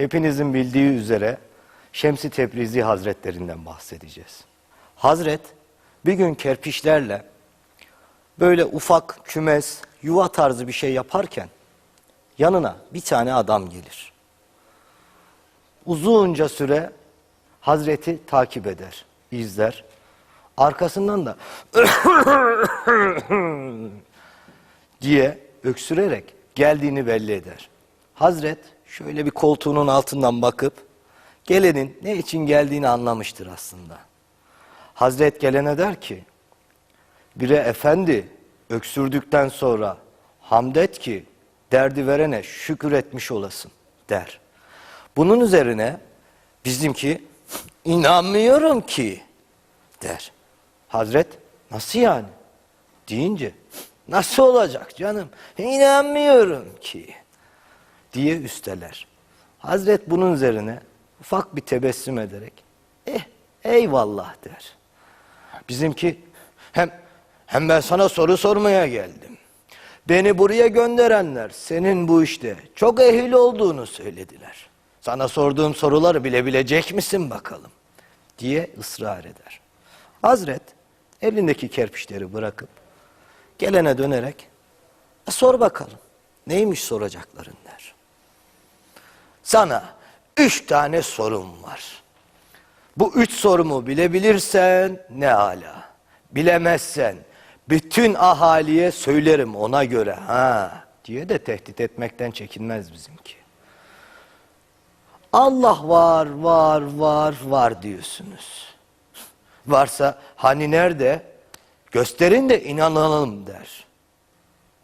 hepinizin bildiği üzere Şemsi Tebrizi Hazretlerinden bahsedeceğiz. Hazret bir gün kerpiçlerle böyle ufak kümes, yuva tarzı bir şey yaparken yanına bir tane adam gelir. Uzunca süre Hazreti takip eder, izler. Arkasından da diye öksürerek geldiğini belli eder. Hazret şöyle bir koltuğunun altından bakıp gelenin ne için geldiğini anlamıştır aslında. Hazret gelene der ki, bire efendi öksürdükten sonra hamd et ki derdi verene şükür etmiş olasın der. Bunun üzerine bizimki inanmıyorum ki der. Hazret nasıl yani? Deyince nasıl olacak canım? İnanmıyorum ki diye üsteler. Hazret bunun üzerine ufak bir tebessüm ederek eh eyvallah der. Bizimki hem hem ben sana soru sormaya geldim. Beni buraya gönderenler senin bu işte çok ehil olduğunu söylediler. Sana sorduğum soruları bilebilecek misin bakalım diye ısrar eder. Hazret elindeki kerpiçleri bırakıp gelene dönerek "E, sor bakalım neymiş soracakların. Sana üç tane sorum var. Bu üç sorumu bilebilirsen ne ala. Bilemezsen bütün ahaliye söylerim ona göre ha diye de tehdit etmekten çekinmez bizimki. Allah var, var, var, var diyorsunuz. Varsa hani nerede? Gösterin de inanalım der.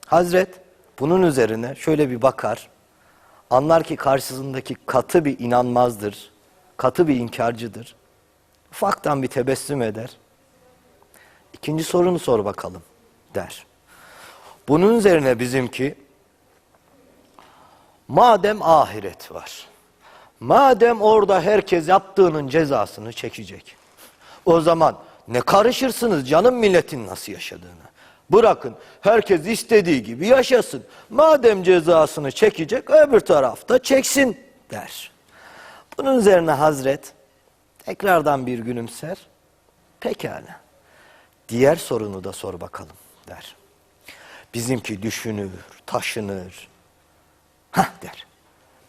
Hazret bunun üzerine şöyle bir bakar. Anlar ki karşısındaki katı bir inanmazdır. Katı bir inkarcıdır. Ufaktan bir tebessüm eder. İkinci sorunu sor bakalım der. Bunun üzerine bizimki madem ahiret var. Madem orada herkes yaptığının cezasını çekecek. O zaman ne karışırsınız canım milletin nasıl yaşadığını. Bırakın herkes istediği gibi yaşasın. Madem cezasını çekecek öbür tarafta çeksin der. Bunun üzerine Hazret tekrardan bir gülümser. Pekala. Diğer sorunu da sor bakalım der. Bizimki düşünür, taşınır. Hah der.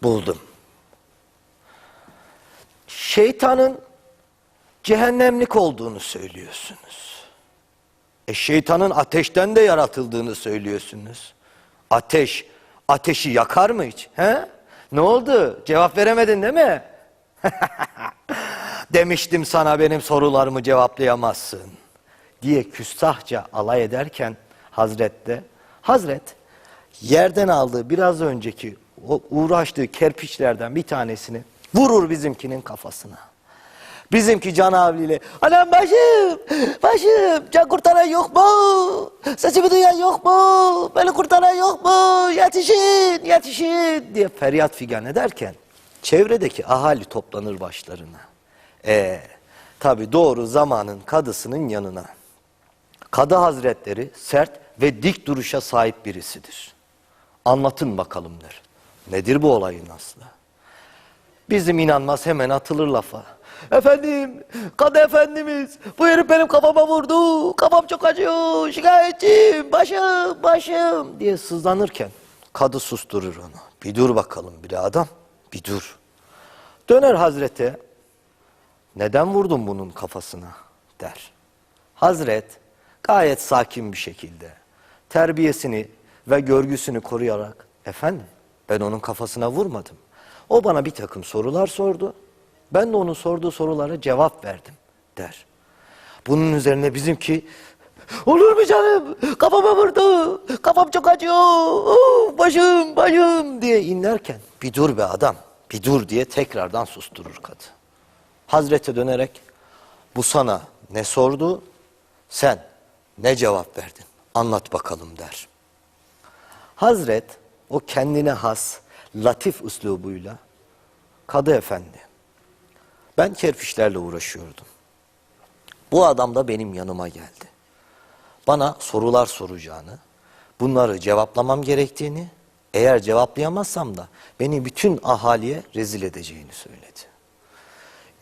Buldum. Şeytanın cehennemlik olduğunu söylüyorsunuz. E şeytanın ateşten de yaratıldığını söylüyorsunuz. Ateş, ateşi yakar mı hiç? He? Ne oldu? Cevap veremedin değil mi? Demiştim sana benim sorularımı cevaplayamazsın. Diye küstahça alay ederken Hazret de, Hazret yerden aldığı biraz önceki o uğraştığı kerpiçlerden bir tanesini vurur bizimkinin kafasına. Bizimki canavliyle anam başım başım can kurtaran yok mu? Sesimi duyan yok mu? Beni kurtaran yok mu? Yetişin yetişin diye feryat figan ederken çevredeki ahali toplanır başlarına. E tabi doğru zamanın kadısının yanına. Kadı hazretleri sert ve dik duruşa sahip birisidir. Anlatın bakalım der. Nedir bu olayın aslı? Bizim inanmaz hemen atılır lafa. Efendim, kadı efendimiz, bu herif benim kafama vurdu, kafam çok acıyor, şikayetçiyim, başım, başım diye sızlanırken kadı susturur onu. Bir dur bakalım bir adam, bir dur. Döner hazrete, neden vurdun bunun kafasına der. Hazret gayet sakin bir şekilde terbiyesini ve görgüsünü koruyarak efendim ben onun kafasına vurmadım. O bana bir takım sorular sordu. Ben de onun sorduğu sorulara cevap verdim der. Bunun üzerine bizimki olur mu canım kafama vurdu kafam çok acıyor başım başım diye inlerken bir dur be adam bir dur diye tekrardan susturur kadı. Hazrete dönerek bu sana ne sordu sen ne cevap verdin anlat bakalım der. Hazret o kendine has latif üslubuyla Kadı efendi ben kerpiçlerle uğraşıyordum. Bu adam da benim yanıma geldi. Bana sorular soracağını, bunları cevaplamam gerektiğini Eğer cevaplayamazsam da beni bütün ahaliye rezil edeceğini söyledi.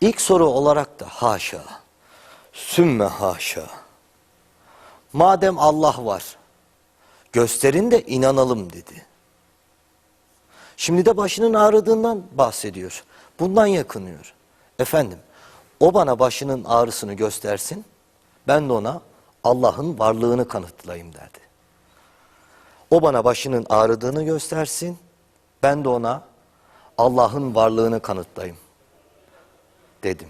İlk soru olarak da haşa, sümme haşa. Madem Allah var, gösterin de inanalım dedi. Şimdi de başının ağrıdığından bahsediyor. Bundan yakınıyor. Efendim, o bana başının ağrısını göstersin, ben de ona Allah'ın varlığını kanıtlayayım derdi. O bana başının ağrıdığını göstersin, ben de ona Allah'ın varlığını kanıtlayayım dedim.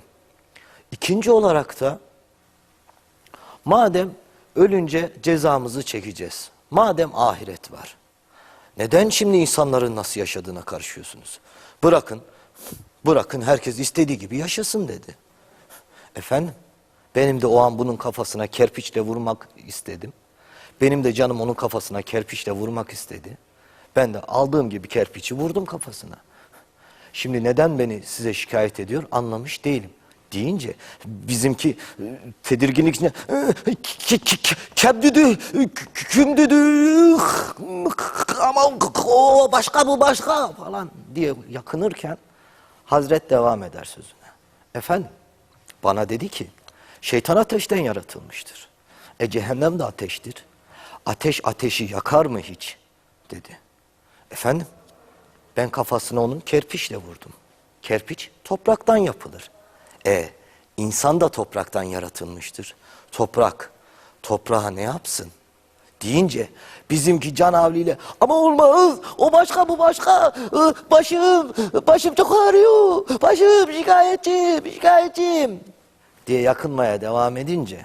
İkinci olarak da madem ölünce cezamızı çekeceğiz, madem ahiret var, neden şimdi insanların nasıl yaşadığına karışıyorsunuz? Bırakın, bırakın herkes istediği gibi yaşasın dedi. Efendim, benim de o an bunun kafasına kerpiçle vurmak istedim. Benim de canım onun kafasına kerpiçle vurmak istedi. Ben de aldığım gibi kerpiçi vurdum kafasına. Şimdi neden beni size şikayet ediyor anlamış değilim. Deyince bizimki e, tedirginlik içinde "E, ki- ki- ki- kem dedi, k- küm dedi, ama o başka bu başka falan diye yakınırken Hazret devam eder sözüne. Efendim bana dedi ki şeytan ateşten yaratılmıştır. E cehennem de ateştir. Ateş ateşi yakar mı hiç? dedi. Efendim ben kafasına onun kerpiçle vurdum. Kerpiç topraktan yapılır. E insan da topraktan yaratılmıştır. Toprak toprağa ne yapsın? Deyince bizimki can havliyle ama olmaz o başka bu başka Ih, başım başım çok ağrıyor başım şikayetçiyim şikayetçiyim diye yakınmaya devam edince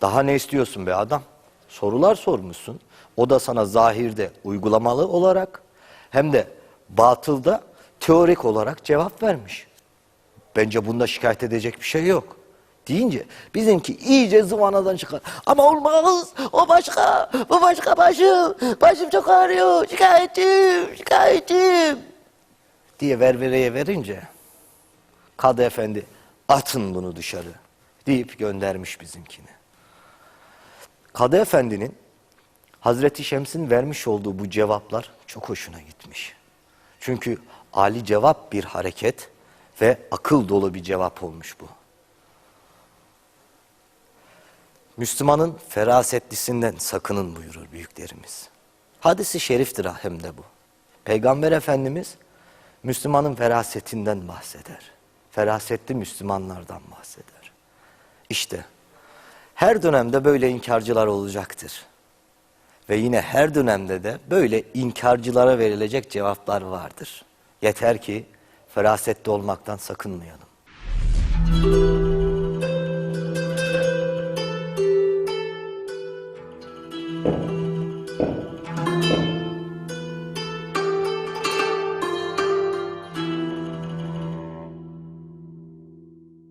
daha ne istiyorsun be adam sorular sormuşsun o da sana zahirde uygulamalı olarak hem de batılda teorik olarak cevap vermiş. Bence bunda şikayet edecek bir şey yok. Deyince bizimki iyice zıvanadan çıkar. Ama olmaz, o başka, bu başka başım, başım çok ağrıyor, şikayetçiyim, şikayetçiyim. Diye ververeye verince, Kadı Efendi atın bunu dışarı deyip göndermiş bizimkini. Kadı Efendi'nin Hazreti Şems'in vermiş olduğu bu cevaplar çok hoşuna gitmiş. Çünkü Ali cevap bir hareket ve akıl dolu bir cevap olmuş bu. Müslümanın ferasetlisinden sakının buyurur büyüklerimiz. Hadisi şeriftir hem de bu. Peygamber Efendimiz Müslümanın ferasetinden bahseder. Ferasetli Müslümanlardan bahseder. İşte her dönemde böyle inkarcılar olacaktır. Ve yine her dönemde de böyle inkarcılara verilecek cevaplar vardır. Yeter ki ferasetli olmaktan sakınmayalım.